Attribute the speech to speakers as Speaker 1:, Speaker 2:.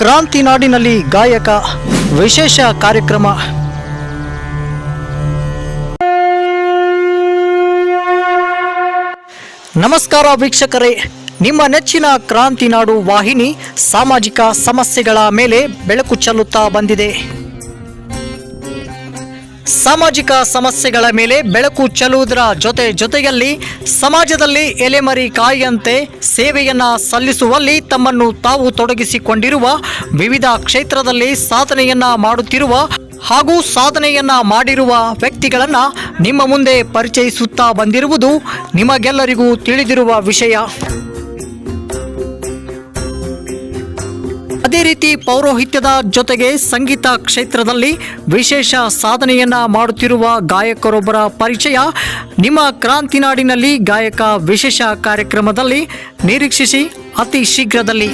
Speaker 1: ಕ್ರಾಂತಿ ನಾಡಿನಲ್ಲಿ ಗಾಯಕ ವಿಶೇಷ ಕಾರ್ಯಕ್ರಮ. ನಮಸ್ಕಾರ ವೀಕ್ಷಕರೇ, ನಿಮ್ಮ ನೆಚ್ಚಿನ ಕ್ರಾಂತಿ ನಾಡು ವಾಹಿನಿ ಸಾಮಾಜಿಕ ಸಮಸ್ಯೆಗಳ ಮೇಲೆ ಬೆಳಕು ಚೆಲ್ಲುತ್ತಾ ಬಂದಿದೆ. ಸಾಮಾಜಿಕ ಸಮಸ್ಯೆಗಳ ಮೇಲೆ ಬೆಳಕು ಚೆಲ್ಲುವುದರ ಜೊತೆ ಜೊತೆಯಲ್ಲಿ ಸಮಾಜದಲ್ಲಿ ಎಲೆಮರಿ ಕಾಯಿಯಂತೆ ಸೇವೆಯನ್ನ ಸಲ್ಲಿಸುವಲ್ಲಿ ತಮ್ಮನ್ನು ತಾವು ತೊಡಗಿಸಿಕೊಂಡಿರುವ ವಿವಿಧ ಕ್ಷೇತ್ರದಲ್ಲಿ ಸಾಧನೆಯನ್ನ ಮಾಡುತ್ತಿರುವ ಹಾಗೂ ಸಾಧನೆಯನ್ನ ಮಾಡಿರುವ ವ್ಯಕ್ತಿಗಳನ್ನ ನಿಮ್ಮ ಮುಂದೆ ಪರಿಚಯಿಸುತ್ತಾ ಬಂದಿರುವುದು ನಿಮಗೆಲ್ಲರಿಗೂ ತಿಳಿದಿರುವ ವಿಷಯ. ಅದೇ ರೀತಿ ಪೌರೋಹಿತ್ಯದ ಜೊತೆಗೆ ಸಂಗೀತ ಕ್ಷೇತ್ರದಲ್ಲಿ ವಿಶೇಷ ಸಾಧನೆಯನ್ನ ಮಾಡುತ್ತಿರುವ ಗಾಯಕರೊಬ್ಬರ ಪರಿಚಯ. ನಿಮ್ಮ ಕ್ರಾಂತಿನಾಡಿನಲ್ಲಿ ಗಾಯಕ ವಿಶೇಷ ಕಾರ್ಯಕ್ರಮದಲ್ಲಿ ನಿರೀಕ್ಷಿಸಿ ಅತಿ ಶೀಘ್ರದಲ್ಲಿ.